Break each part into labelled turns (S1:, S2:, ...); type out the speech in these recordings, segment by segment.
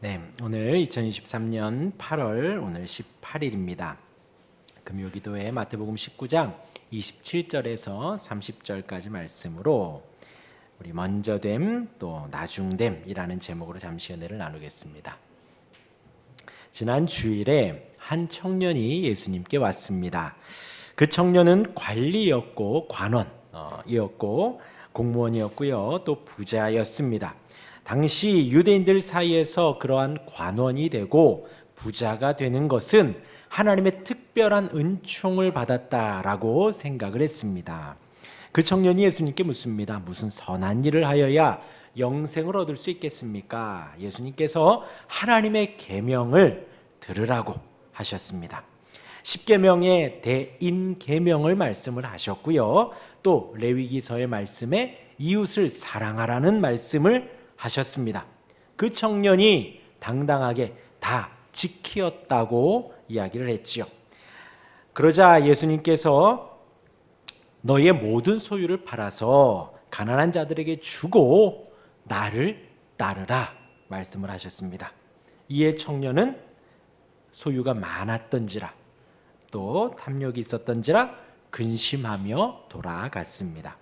S1: 네, 오늘 2023년 8월 오늘 18일입니다. 금요 기도회 마태복음 19장 27절에서 30절까지 말씀으로 우리 먼저됨 또 나중됨이라는 제목으로 잠시 은혜를 나누겠습니다. 지난 주일에 한 청년이 예수님께 왔습니다. 그 청년은 관리였고 관원이었고 공무원이었고요. 또 부자였습니다. 당시 유대인들 사이에서 그러한 관원이 되고 부자가 되는 것은 하나님의 특별한 은총을 받았다라고 생각을 했습니다. 그 청년이 예수님께 묻습니다. 무슨 선한 일을 하여야 영생을 얻을 수 있겠습니까? 예수님께서 하나님의 계명을 들으라고 하셨습니다. 십계명의 대인 계명을 말씀을 하셨고요. 또 레위기서의 말씀에 이웃을 사랑하라는 말씀을 하셨습니다. 그 청년이 당당하게 다 지키었다고 이야기를 했지요. 그러자 예수님께서 너의 모든 소유를 팔아서 가난한 자들에게 주고 나를 따르라 말씀을 하셨습니다. 이에 청년은 소유가 많았던지라 또 탐욕이 있었던지라 근심하며 돌아갔습니다.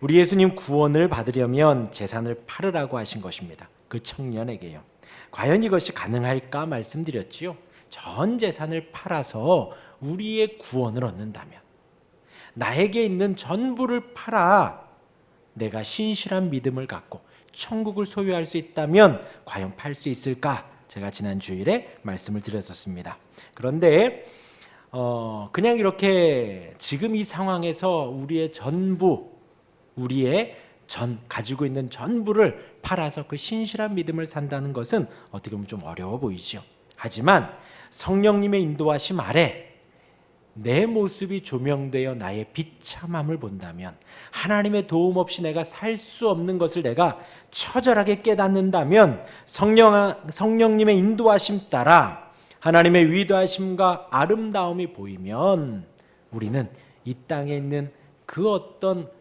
S1: 우리 예수님 구원을 받으려면 재산을 팔으라고 하신 것입니다. 그 청년에게요. 과연 이것이 가능할까 말씀드렸지요. 전 재산을 팔아서 우리의 구원을 얻는다면 나에게 있는 전부를 팔아 내가 신실한 믿음을 갖고 천국을 소유할 수 있다면 과연 팔 수 있을까? 제가 지난 주일에 말씀을 드렸었습니다. 그런데 어 그냥 이렇게 지금 이 상황에서 우리의 전부 우리의 전 가지고 있는 전부를 팔아서 그 신실한 믿음을 산다는 것은 어떻게 보면 좀 어려워 보이죠. 하지만 성령님의 인도하심 아래 내 모습이 조명되어 나의 비참함을 본다면 하나님의 도움 없이 내가 살 수 없는 것을 내가 처절하게 깨닫는다면 성령 성령님의 인도하심 따라 하나님의 위대하심과 아름다움이 보이면 우리는 이 땅에 있는 그 어떤 어,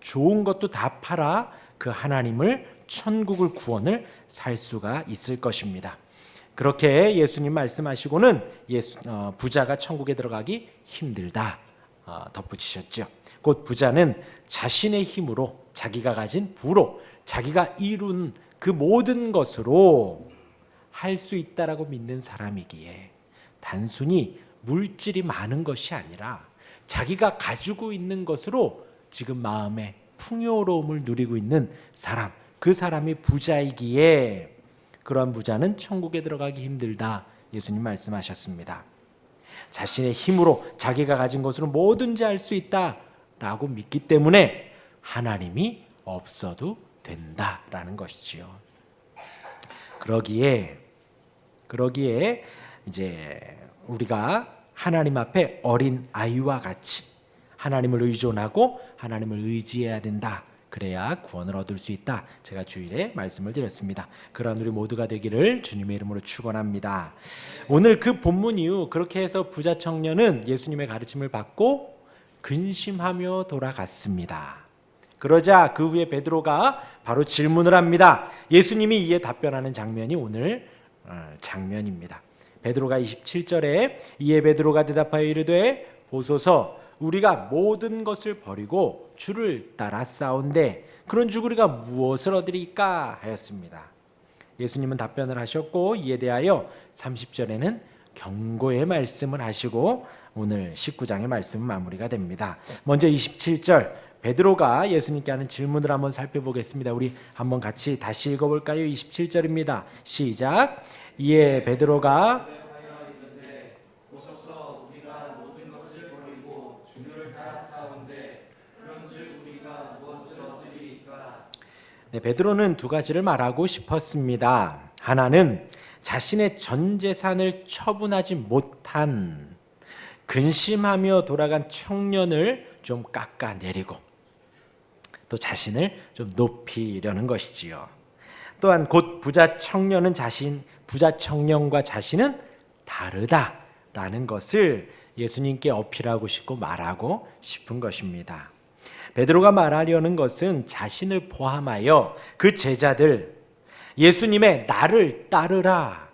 S1: 좋은 것도 다 팔아 그 하나님을 천국을 구원을 살 수가 있을 것입니다. 그렇게 예수님 말씀하시고는 예수, 어, 부자가 천국에 들어가기 힘들다 어, 덧붙이셨죠. 곧 부자는 자신의 힘으로 자기가 가진 부로 자기가 이룬 그 모든 것으로 할 수 있다라고 믿는 사람이기에 단순히 물질이 많은 것이 아니라 자기가 가지고 있는 것으로 지금 마음의 풍요로움을 누리고 있는 사람, 그 사람이 부자이기에 그러한 부자는 천국에 들어가기 힘들다. 예수님 말씀하셨습니다. 자신의 힘으로 자기가 가진 것으로 뭐든지 할 수 있다라고 믿기 때문에 하나님이 없어도 된다라는 것이지요. 그러기에 그러기에 이제 우리가 하나님 앞에 어린 아이와 같이 하나님을 의존하고 하나님을 의지해야 된다. 그래야 구원을 얻을 수 있다. 제가 주일에 말씀을 드렸습니다. 그러한 우리 모두가 되기를 주님의 이름으로 축원합니다. 오늘 그 본문 이후 그렇게 해서 부자 청년은 예수님의 가르침을 받고 근심하며 돌아갔습니다. 그러자 그 후에 베드로가 바로 질문을 합니다. 예수님이 이에 답변하는 장면이 오늘 어, 장면입니다. 베드로가 27절에 이에 베드로가 대답하여 이르되 보소서 우리가 모든 것을 버리고 주를 따라 싸운데 그런 주 우리가 무엇을 얻으리까 하였습니다. 예수님은 답변을 하셨고 이에 대하여 30절에는 경고의 말씀을 하시고 오늘 19장의 말씀은 마무리가 됩니다. 먼저 27절 베드로가 예수님께 하는 질문을 한번 살펴보겠습니다. 우리 한번 같이 다시 읽어볼까요? 27절입니다. 시작. 이에 베드로가 네, 베드로는 두 가지를 말하고 싶었습니다. 하나는 자신의 전 재산을 처분하지 못한 근심하며 돌아간 청년을 좀 깎아내리고 또 자신을 좀 높이려는 것이지요. 또한 곧 부자 청년은 자신 부자 청년과 자신은 다르다라는 것을 예수님께 어필하고 싶고 말하고 싶은 것입니다. 베드로가 말하려는 것은 자신을 포함하여 그 제자들 예수님의 나를 따르라.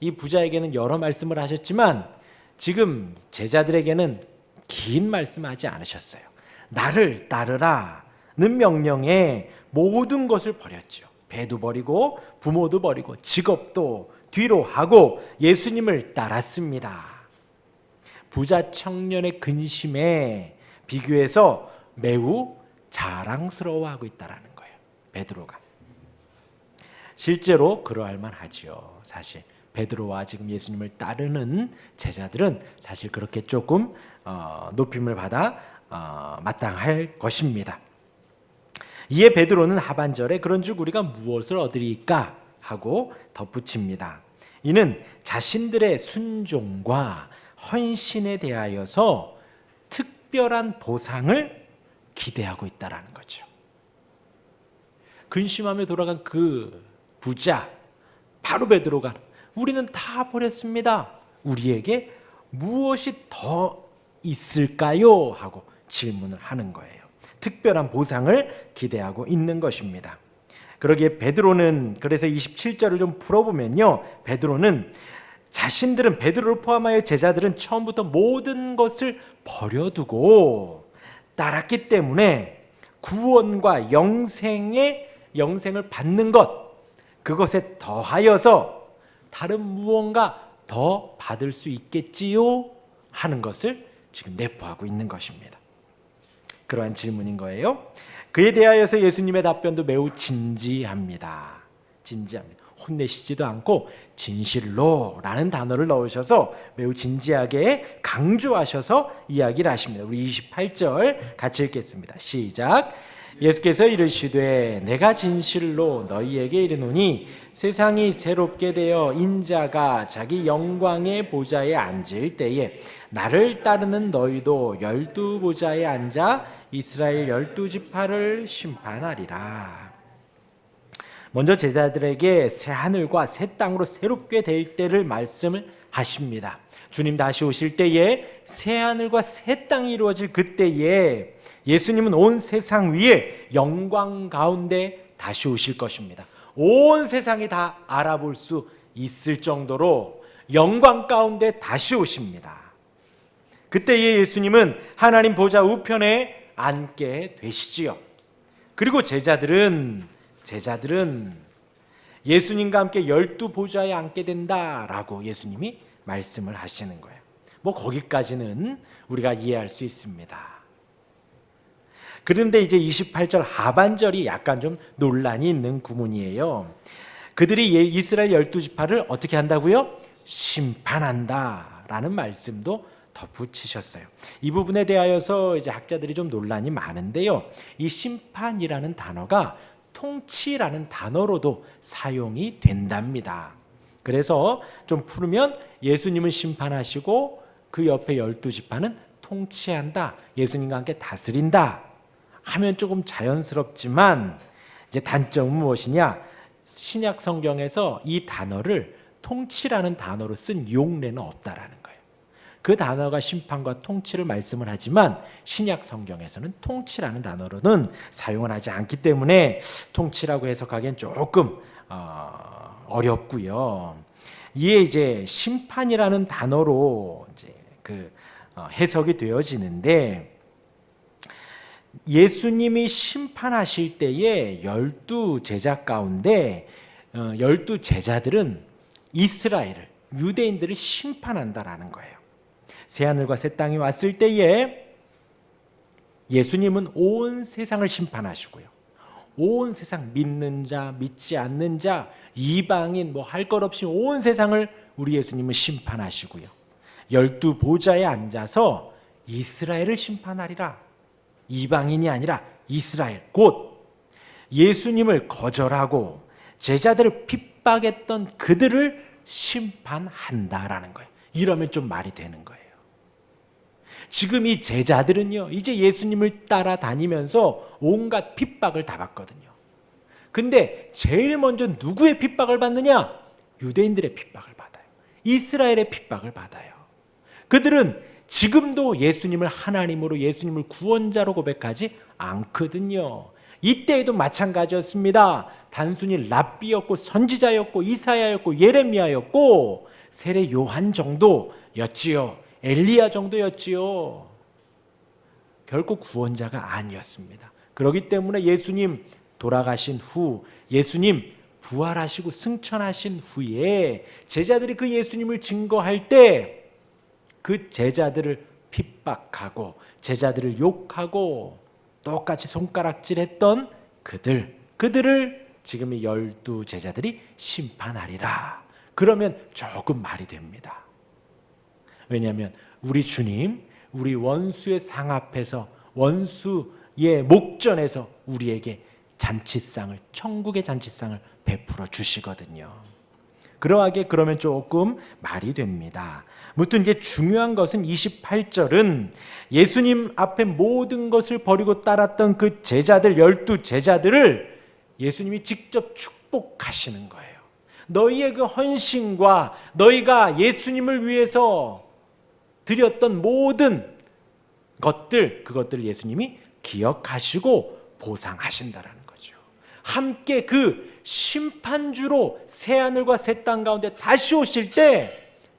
S1: 이 부자에게는 여러 말씀을 하셨지만 지금 제자들에게는 긴 말씀하지 않으셨어요. 나를 따르라는 명령에 모든 것을 버렸죠. 배도 버리고 부모도 버리고 직업도 뒤로 하고 예수님을 따랐습니다. 부자 청년의 근심에 비교해서 매우 자랑스러워하고 있다라는 거예요. 베드로가 실제로 그러할 만하지요. 사실 베드로와 지금 예수님을 따르는 제자들은 사실 그렇게 조금 어, 높임을 받아 어, 마땅할 것입니다. 이에 베드로는 하반절에 그런즉 우리가 무엇을 얻으리까 하고 덧붙입니다. 이는 자신들의 순종과 헌신에 대하여서 특별한 보상을 기대하고 있다라는 거죠. 근심하며 돌아간 그 부자 바로 베드로가 우리는 다 버렸습니다. 우리에게 무엇이 더 있을까요? 하고 질문을 하는 거예요. 특별한 보상을 기대하고 있는 것입니다. 그러기에 베드로는 그래서 27절을 좀 풀어보면요. 베드로는 자신들은 베드로를 포함하여 제자들은 처음부터 모든 것을 버려두고 따랐기 때문에 구원과 영생의 영생을 받는 것 그것에 더하여서 다른 무언가 더 받을 수 있겠지요 하는 것을 지금 내포하고 있는 것입니다. 그러한 질문인 거예요. 그에 대하여서 예수님의 답변도 매우 진지합니다. 진지합니다. 혼내시지도 않고 진실로라는 단어를 넣으셔서 매우 진지하게 강조하셔서 이야기를 하십니다. 우리 28절 같이 읽겠습니다. 시작. 예수께서 이르시되 내가 진실로 너희에게 이르노니 세상이 새롭게 되어 인자가 자기 영광의 보좌에 앉을 때에 나를 따르는 너희도 열두 보좌에 앉아 이스라엘 열두 지파를 심판하리라. 먼저 제자들에게 새 하늘과 새 땅으로 새롭게 될 때를 말씀을 하십니다. 주님 다시 오실 때에 새 하늘과 새 땅이 이루어질 그때에 예수님은 온 세상 위에 영광 가운데 다시 오실 것입니다. 온 세상이 다 알아볼 수 있을 정도로 영광 가운데 다시 오십니다. 그때에 예수님은 하나님 보좌 우편에 앉게 되시지요. 그리고 제자들은 제자들은 예수님과 함께 열두 보좌에 앉게 된다라고 예수님이 말씀을 하시는 거예요. 뭐 거기까지는 우리가 이해할 수 있습니다. 그런데 이제 28절 하반절이 약간 좀 논란이 있는 구문이에요. 그들이 예, 이스라엘 열두 지파를 어떻게 한다고요? 심판한다라는 말씀도 덧붙이셨어요. 이 부분에 대하여서 이제 학자들이 좀 논란이 많은데요. 이 심판이라는 단어가 통치라는 단어로도 사용이 된답니다. 그래서 좀 풀으면 예수님은 심판하시고 그 옆에 열두 지파는 통치한다. 예수님과 함께 다스린다. 하면 조금 자연스럽지만 이제 단점은 무엇이냐? 신약 성경에서 이 단어를 통치라는 단어로 쓴 용례는 없다라는. 그 단어가 심판과 통치를 말씀을 하지만 신약 성경에서는 통치라는 단어로는 사용을 하지 않기 때문에 통치라고 해석하기엔 조금 어, 어렵고요. 이에 이제 심판이라는 단어로 이제 그 어, 해석이 되어지는데 예수님이 심판하실 때에 열두 제자 가운데 어, 열두 제자들은 이스라엘을 유대인들을 심판한다라는 거예요. 새 하늘과 새 땅이 왔을 때에 예수님은 온 세상을 심판하시고요. 온 세상 믿는 자, 믿지 않는 자, 이방인 뭐 할 것 없이 온 세상을 우리 예수님은 심판하시고요. 열두 보좌에 앉아서 이스라엘을 심판하리라. 이방인이 아니라 이스라엘 곧 예수님을 거절하고 제자들을 핍박했던 그들을 심판한다라는 거예요. 이러면 좀 말이 되는 거예요. 지금 이 제자들은요, 이제 예수님을 따라다니면서 온갖 핍박을 다 받거든요. 근데 제일 먼저 누구의 핍박을 받느냐? 유대인들의 핍박을 받아요. 이스라엘의 핍박을 받아요. 그들은 지금도 예수님을 하나님으로 예수님을 구원자로 고백하지 않거든요. 이때에도 마찬가지였습니다. 단순히 랍비였고 선지자였고 이사야였고 예레미야였고 세례 요한 정도였지요. 엘리야 정도였지요. 결코 구원자가 아니었습니다. 그렇기 때문에 예수님 돌아가신 후 예수님 부활하시고 승천하신 후에 제자들이 그 예수님을 증거할 때 그 제자들을 핍박하고 제자들을 욕하고 똑같이 손가락질했던 그들 그들을 지금 이 열두 제자들이 심판하리라. 그러면 조금 말이 됩니다. 왜냐하면 우리 주님 우리 원수의 상 앞에서 원수의 목전에서 우리에게 잔치상을 천국의 잔치상을 베풀어 주시거든요. 그러하게 그러면 조금 말이 됩니다. 무튼 이제 중요한 것은 28절은 예수님 앞에 모든 것을 버리고 따랐던 그 제자들 열두 제자들을 예수님이 직접 축복하시는 거예요. 너희의 그 헌신과 너희가 예수님을 위해서 드렸던 모든 것들 그것들을 예수님이 기억하시고 보상하신다라는 거죠. 함께 그 심판주로 새 하늘과 새 땅 가운데 다시 오실 때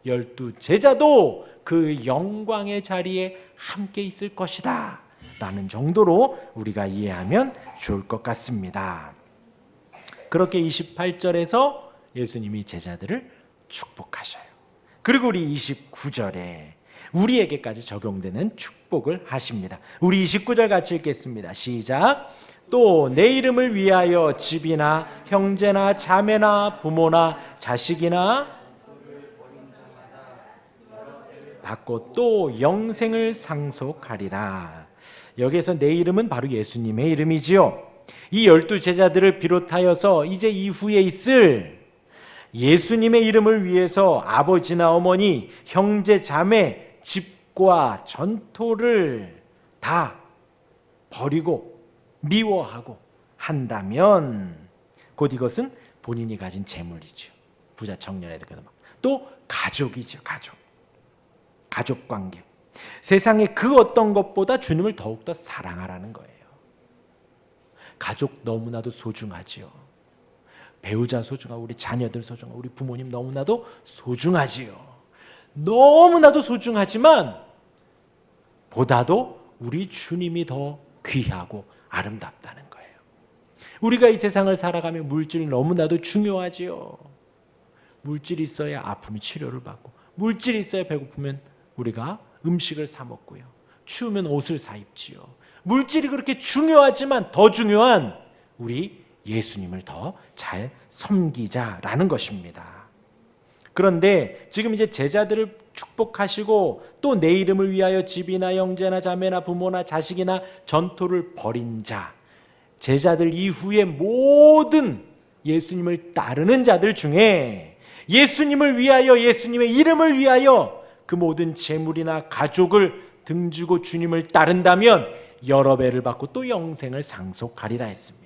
S1: 열두 제자도 그 영광의 자리에 함께 있을 것이다. 라는 정도로 우리가 이해하면 좋을 것 같습니다. 그렇게 28절에서 예수님이 제자들을 축복하셔요. 그리고 우리 29절에 우리에게까지 적용되는 축복을 하십니다. 우리 29절 같이 읽겠습니다. 시작. 또 내 이름을 위하여 집이나 형제나 자매나 부모나 자식이나 받고 또 영생을 상속하리라. 여기에서 내 이름은 바로 예수님의 이름이지요. 이 열두 제자들을 비롯하여서 이제 이후에 있을 예수님의 이름을 위해서 아버지나 어머니, 형제, 자매, 집과 전토를 다 버리고 미워하고 한다면 곧 이것은 본인이 가진 재물이죠. 부자 청년에도 또 가족이죠. 가족. 가족 관계. 세상에 그 어떤 것보다 주님을 더욱더 사랑하라는 거예요. 가족 너무나도 소중하지요. 배우자 소중하고 우리 자녀들 소중하고 우리 부모님 너무나도 소중하지요. 너무나도 소중하지만 보다도 우리 주님이 더 귀하고 아름답다는 거예요. 우리가 이 세상을 살아가며 물질이 너무나도 중요하지요. 물질이 있어야 아픔이 치료를 받고 물질이 있어야 배고프면 우리가 음식을 사 먹고요. 추우면 옷을 사 입지요. 물질이 그렇게 중요하지만 더 중요한 우리 예수님을 더 잘 섬기자라는 것입니다. 그런데 지금 이제 제자들을 축복하시고 또 내 이름을 위하여 집이나 형제나 자매나 부모나 자식이나 전토를 벌인 자 제자들 이후에 모든 예수님을 따르는 자들 중에 예수님을 위하여 예수님의 이름을 위하여 그 모든 재물이나 가족을 등지고 주님을 따른다면 여러 배를 받고 또 영생을 상속하리라 했습니다.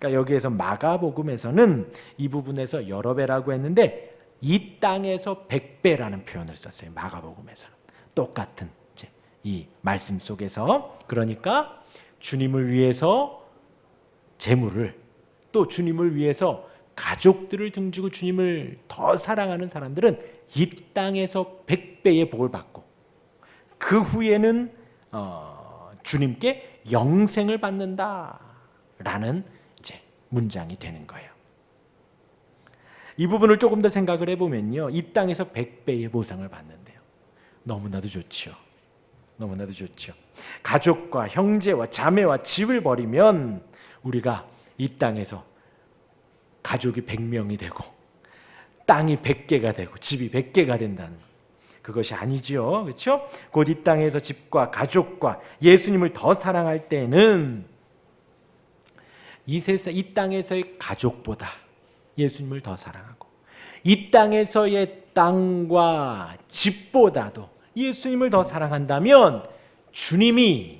S1: 그러니까 여기에서 마가복음에서는 이 부분에서 여러 배라고 했는데 이 땅에서 백배라는 표현을 썼어요. 마가복음에서는 똑같은 이 말씀 속에서 그러니까 주님을 위해서 재물을 또 주님을 위해서 가족들을 등지고 주님을 더 사랑하는 사람들은 이 땅에서 백배의 복을 받고 그 후에는 어, 주님께 영생을 받는다라는 문장이 되는 거예요. 이 부분을 조금 더 생각을 해보면요, 이 땅에서 백배의 보상을 받는데요. 너무나도 좋죠. 너무나도 좋죠. 가족과 형제와 자매와 집을 버리면 우리가 이 땅에서 가족이 100명이 되고 땅이 100개가 되고 집이 100개가 된다는 그것이 아니지요. 그렇죠? 곧 이 땅에서 집과 가족과 예수님을 더 사랑할 때는 이 세상 이 땅에서의 가족보다 예수님을 더 사랑하고 이 땅에서의 땅과 집보다도 예수님을 더 사랑한다면 주님이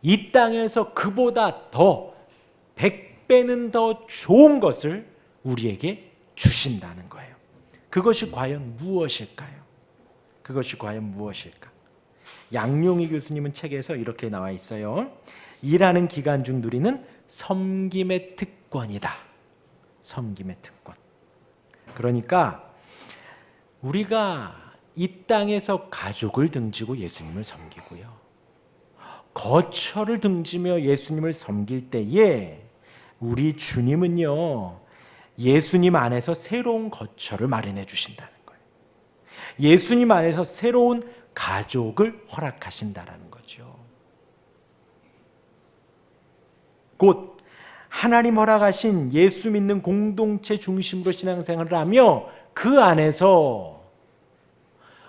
S1: 이 땅에서 그보다 더 100배는 더 좋은 것을 우리에게 주신다는 거예요. 그것이 과연 무엇일까요? 그것이 과연 무엇일까? 양용희 교수님은 책에서 이렇게 나와 있어요. 일하는 기간 중 누리는 섬김의 특권이다. 섬김의 특권. 그러니까 우리가 이 땅에서 가족을 등지고 예수님을 섬기고요. 거처를 등지며 예수님을 섬길 때에 우리 주님은요. 예수님 안에서 새로운 거처를 마련해 주신다는 거예요. 예수님 안에서 새로운 가족을 허락하신다라는 거죠. 곧 하나님 허락하신 예수 믿는 공동체 중심으로 신앙생활을 하며 그 안에서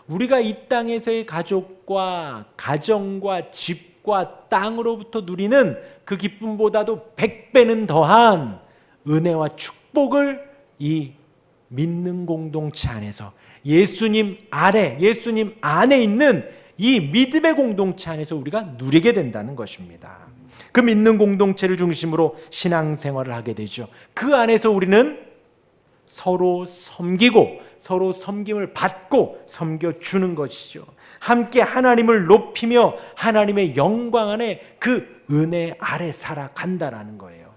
S1: 우리가 이 땅에서의 가족과 가정과 집과 땅으로부터 누리는 그 기쁨보다도 백배는 더한 은혜와 축복을 이 믿는 공동체 안에서 예수님 아래, 예수님 안에 있는 이 믿음의 공동체 안에서 우리가 누리게 된다는 것입니다. 그 믿는 공동체를 중심으로 신앙생활을 하게 되죠. 그 안에서 우리는 서로 섬기고 서로 섬김을 받고 섬겨 주는 것이죠. 함께 하나님을 높이며 하나님의 영광 안에 그 은혜 아래 살아간다라는 거예요.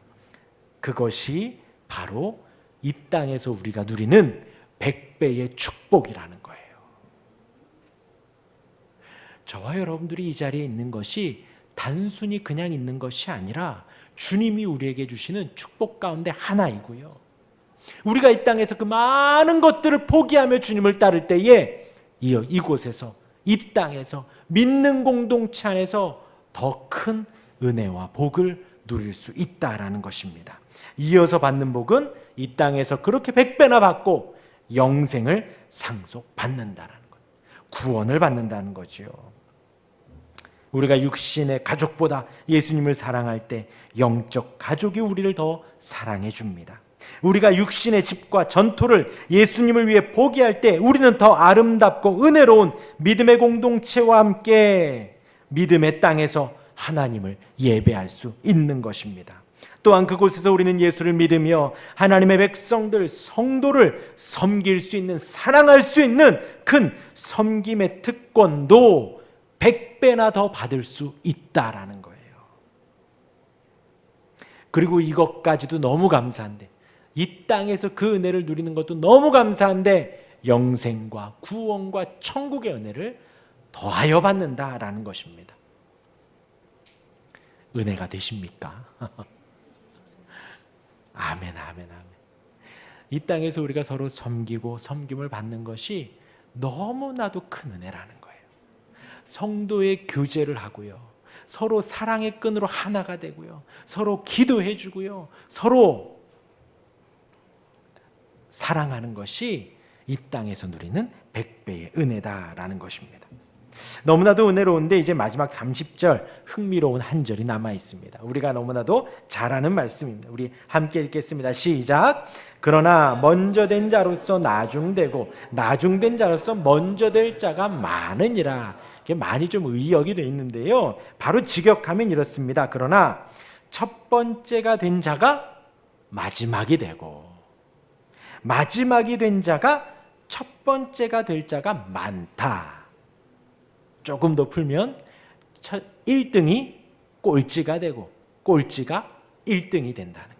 S1: 그것이 바로 이 땅에서 우리가 누리는 백배의 축복이라는 거예요. 저와 여러분들이 이 자리에 있는 것이 단순히 그냥 있는 것이 아니라 주님이 우리에게 주시는 축복 가운데 하나이고요. 우리가 이 땅에서 그 많은 것들을 포기하며 주님을 따를 때에 이 이곳에서 이 땅에서 믿는 공동체 안에서 더 큰 은혜와 복을 누릴 수 있다라는 것입니다. 이어서 받는 복은 이 땅에서 그렇게 백배나 받고 영생을 상속받는다라는 것. 구원을 받는다는 거지요. 우리가 육신의 가족보다 예수님을 사랑할 때 영적 가족이 우리를 더 사랑해 줍니다. 우리가 육신의 집과 전토를 예수님을 위해 포기할 때 우리는 더 아름답고 은혜로운 믿음의 공동체와 함께 믿음의 땅에서 하나님을 예배할 수 있는 것입니다. 또한 그곳에서 우리는 예수를 믿으며 하나님의 백성들, 성도를 섬길 수 있는, 사랑할 수 있는 큰 섬김의 특권도 100배나 더 받을 수 있다라는 거예요. 그리고 이것까지도 너무 감사한데, 이 땅에서 그 은혜를 누리는 것도 너무 감사한데, 영생과 구원과 천국의 은혜를 더하여 받는다라는 것입니다. 은혜가 되십니까? 아멘, 아멘, 아멘. 이 땅에서 우리가 서로 섬기고 섬김을 받는 것이 너무나도 큰 은혜라는. 성도의 교제를 하고요. 서로 사랑의 끈으로 하나가 되고요. 서로 기도해 주고요. 서로 사랑하는 것이 이 땅에서 누리는 백배의 은혜다라는 것입니다. 너무나도 은혜로운데 이제 마지막 30절 흥미로운 한 절이 남아 있습니다. 우리가 너무나도 잘 아는 말씀입니다. 우리 함께 읽겠습니다. 시작. 그러나 먼저 된 자로서 나중되고 나중된 자로서 먼저 될 자가 많으니라. 많이 좀 의역이 되어 있는데요. 바로 직역하면 이렇습니다. 그러나 첫 번째가 된 자가 마지막이 되고 마지막이 된 자가 첫 번째가 될 자가 많다. 조금 더 풀면 1등이 꼴찌가 되고 꼴찌가 1등이 된다는 거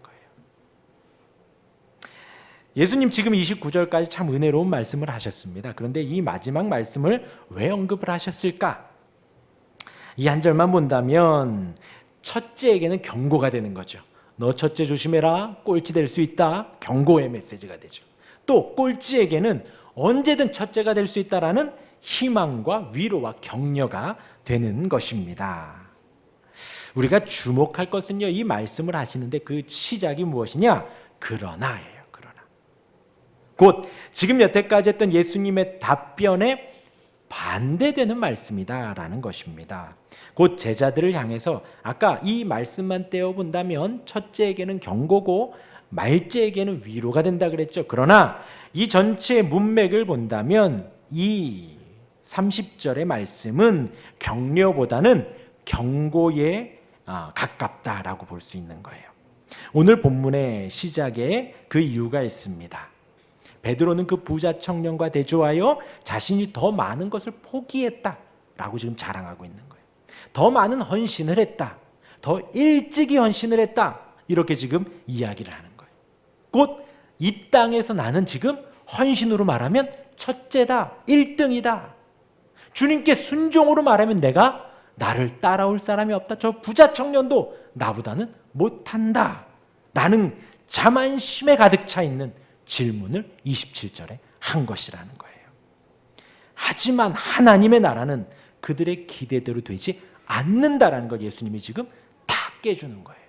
S1: 예수님 지금 29절까지 참 은혜로운 말씀을 하셨습니다. 그런데 이 마지막 말씀을 왜 언급을 하셨을까? 이 한 절만 본다면 첫째에게는 경고가 되는 거죠. 너 첫째 조심해라. 꼴찌 될 수 있다. 경고의 메시지가 되죠. 또 꼴찌에게는 언제든 첫째가 될 수 있다라는 희망과 위로와 격려가 되는 것입니다. 우리가 주목할 것은요, 이 말씀을 하시는데 그 시작이 무엇이냐? 그러나예요, 그러나. 곧 지금 여태까지 했던 예수님의 답변에 반대되는 말씀이다라는 것입니다. 곧 제자들을 향해서 아까 이 말씀만 떼어 본다면 첫째에게는 경고고 말째에게는 위로가 된다 그랬죠. 그러나 이 전체의 문맥을 본다면 이 30절의 말씀은 격려보다는 경고에 아, 가깝다라고 볼 수 있는 거예요. 오늘 본문의 시작에 그 이유가 있습니다. 베드로는 그 부자 청년과 대조하여 자신이 더 많은 것을 포기했다라고 지금 자랑하고 있는 거예요. 더 많은 헌신을 했다. 더 일찍이 헌신을 했다. 이렇게 지금 이야기를 하는 거예요. 곧 이 땅에서 나는 지금 헌신으로 말하면 첫째다. 1등이다. 주님께 순종으로 말하면 내가 나를 따라올 사람이 없다. 저 부자 청년도 나보다는 못한다. 라는 자만심에 가득 차 있는 질문을 27절에 한 것이라는 거예요. 하지만 하나님의 나라는 그들의 기대대로 되지 않는다라는 걸 예수님이 지금 다 깨주는 거예요.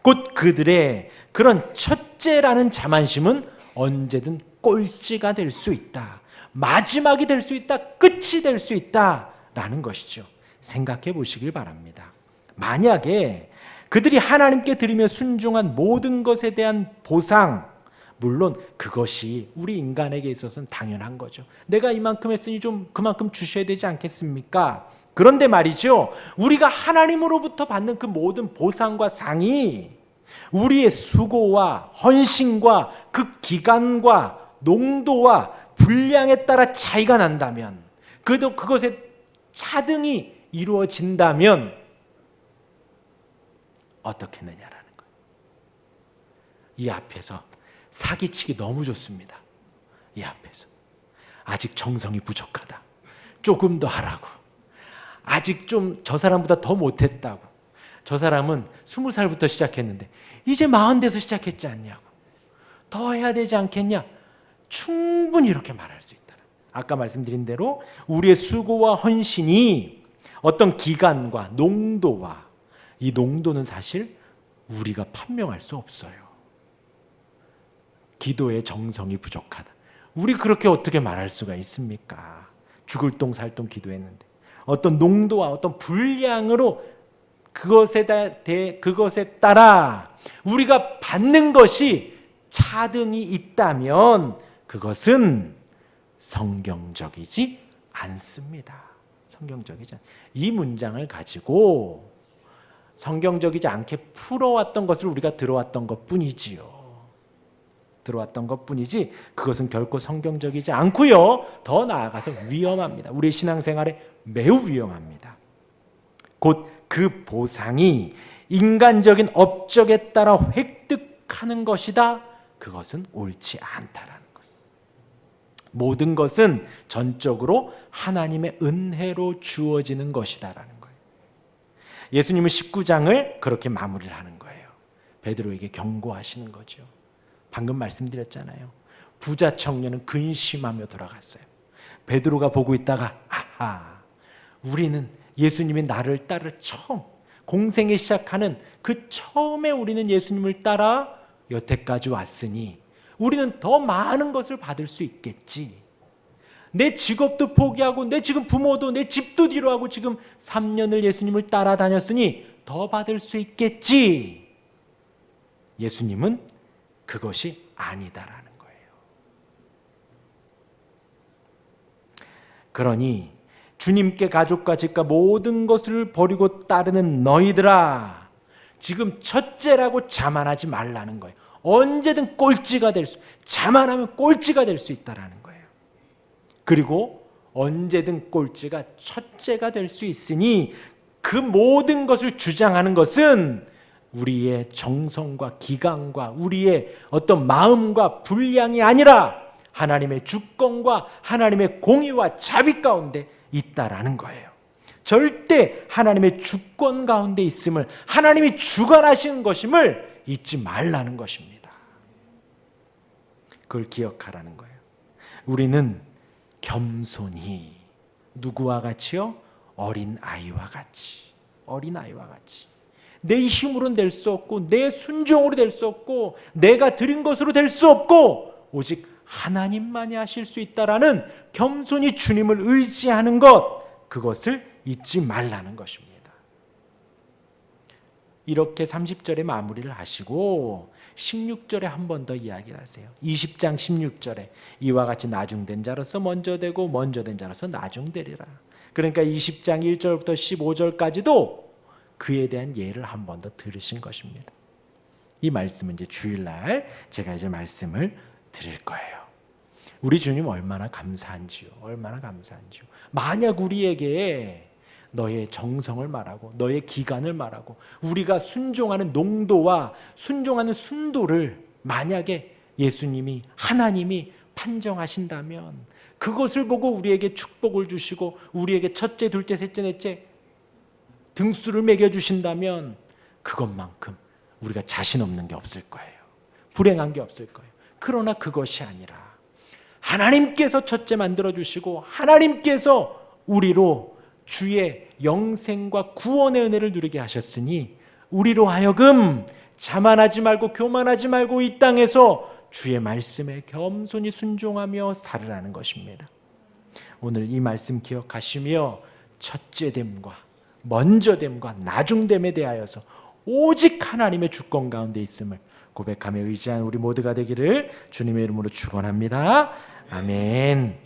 S1: 곧 그들의 그런 첫째라는 자만심은 언제든 꼴찌가 될 수 있다. 마지막이 될 수 있다. 끝이 될 수 있다 라는 것이죠. 생각해 보시길 바랍니다. 만약에 그들이 하나님께 드리며 순종한 모든 것에 대한 보상, 물론 그것이 우리 인간에게 있어서는 당연한 거죠. 내가 이만큼 했으니 좀 그만큼 주셔야 되지 않겠습니까? 그런데 말이죠. 우리가 하나님으로부터 받는 그 모든 보상과 상이 우리의 수고와 헌신과 그 기간과 농도와 분량에 따라 차이가 난다면 그도 그것에 차등이 이루어진다면 어떻게 했느냐라는 거예요. 이 앞에서 사기치기 너무 좋습니다. 이 앞에서 아직 정성이 부족하다. 조금 더 하라고. 아직 좀 저 사람보다 더 못했다고. 저 사람은 스무 살부터 시작했는데 이제 마흔 돼서 시작했지 않냐고. 더 해야 되지 않겠냐? 충분히 이렇게 말할 수 있다. 아까 말씀드린 대로 우리의 수고와 헌신이 어떤 기간과 농도와 이 농도는 사실 우리가 판명할 수 없어요. 기도의 정성이 부족하다. 우리 그렇게 어떻게 말할 수가 있습니까? 죽을 똥 살 똥 기도했는데 어떤 농도와 어떤 분량으로 그것에 대 그것에 따라 우리가 받는 것이 차등이 있다면 그것은 성경적이지 않습니다. 성경적이지 않. 이 문장을 가지고 성경적이지 않게 풀어왔던 것을 우리가 들어왔던 것 뿐이지요. 들어왔던 것 뿐이지 그것은 결코 성경적이지 않고요. 더 나아가서 위험합니다. 우리 신앙생활에 매우 위험합니다. 곧 그 보상이 인간적인 업적에 따라 획득하는 것이다. 그것은 옳지 않다라는 거예요. 모든 것은 전적으로 하나님의 은혜로 주어지는 것이다라는. 예수님은 19장을 그렇게 마무리를 하는 거예요. 베드로에게 경고하시는 거죠. 방금 말씀드렸잖아요. 부자 청년은 근심하며 돌아갔어요. 베드로가 보고 있다가 아하 우리는 예수님이 나를 따를 처음 공생에 시작하는 그 처음에 우리는 예수님을 따라 여태까지 왔으니 우리는 더 많은 것을 받을 수 있겠지. 내 직업도 포기하고 내 지금 부모도 내 집도 뒤로 하고 지금 3년을 예수님을 따라다녔으니 더 받을 수 있겠지. 예수님은 그것이 아니다라는 거예요. 그러니 주님께 가족과 집과 모든 것을 버리고 따르는 너희들아 지금 첫째라고 자만하지 말라는 거예요. 언제든 꼴찌가 될 수, 자만하면 꼴찌가 될 수 있다라는 거예요. 그리고 언제든 꼴찌가 첫째가 될 수 있으니 그 모든 것을 주장하는 것은 우리의 정성과 기강과 우리의 어떤 마음과 분량이 아니라 하나님의 주권과 하나님의 공의와 자비 가운데 있다라는 거예요. 절대 하나님의 주권 가운데 있음을 하나님이 주관하시는 것임을 잊지 말라는 것입니다. 그걸 기억하라는 거예요. 우리는 겸손히 누구와 같이요? 어린 아이와 같이. 어린 아이와 같이. 내 힘으로는 될 수 없고 내 순종으로 될 수 없고 내가 드린 것으로 될 수 없고 오직 하나님만이 하실 수 있다라는 겸손히 주님을 의지하는 것 그것을 잊지 말라는 것입니다. 이렇게 30절에 마무리를 하시고 16절에 한 번 더 이야기를 하세요. 20장 16절에 이와 같이 나중된 자로서 먼저 되고 먼저 된 자로서 나중되리라. 그러니까 20장 1절부터 15절까지도 그에 대한 예를 한 번 더 들으신 것입니다. 이 말씀은 이제 주일날 제가 이제 말씀을 드릴 거예요. 우리 주님 얼마나 감사한지요. 얼마나 감사한지요. 만약 우리에게 너의 정성을 말하고 너의 기간을 말하고 우리가 순종하는 농도와 순종하는 순도를 만약에 예수님이 하나님이 판정하신다면 그것을 보고 우리에게 축복을 주시고 우리에게 첫째, 둘째, 셋째, 넷째 등수를 매겨 주신다면 그것만큼 우리가 자신 없는 게 없을 거예요. 불행한 게 없을 거예요. 그러나 그것이 아니라 하나님께서 첫째 만들어 주시고 하나님께서 우리로 주의 영생과 구원의 은혜를 누리게 하셨으니 우리로 하여금 자만하지 말고 교만하지 말고 이 땅에서 주의 말씀에 겸손히 순종하며 살으라는 것입니다. 오늘 이 말씀 기억하시며 첫째 됨과 먼저됨과 나중됨에 대하여서 오직 하나님의 주권 가운데 있음을 고백하며 의지한 우리 모두가 되기를 주님의 이름으로 축원합니다. 아멘.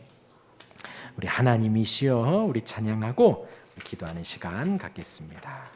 S1: 우리 하나님이시여 우리 찬양하고 기도하는 시간 갖겠습니다.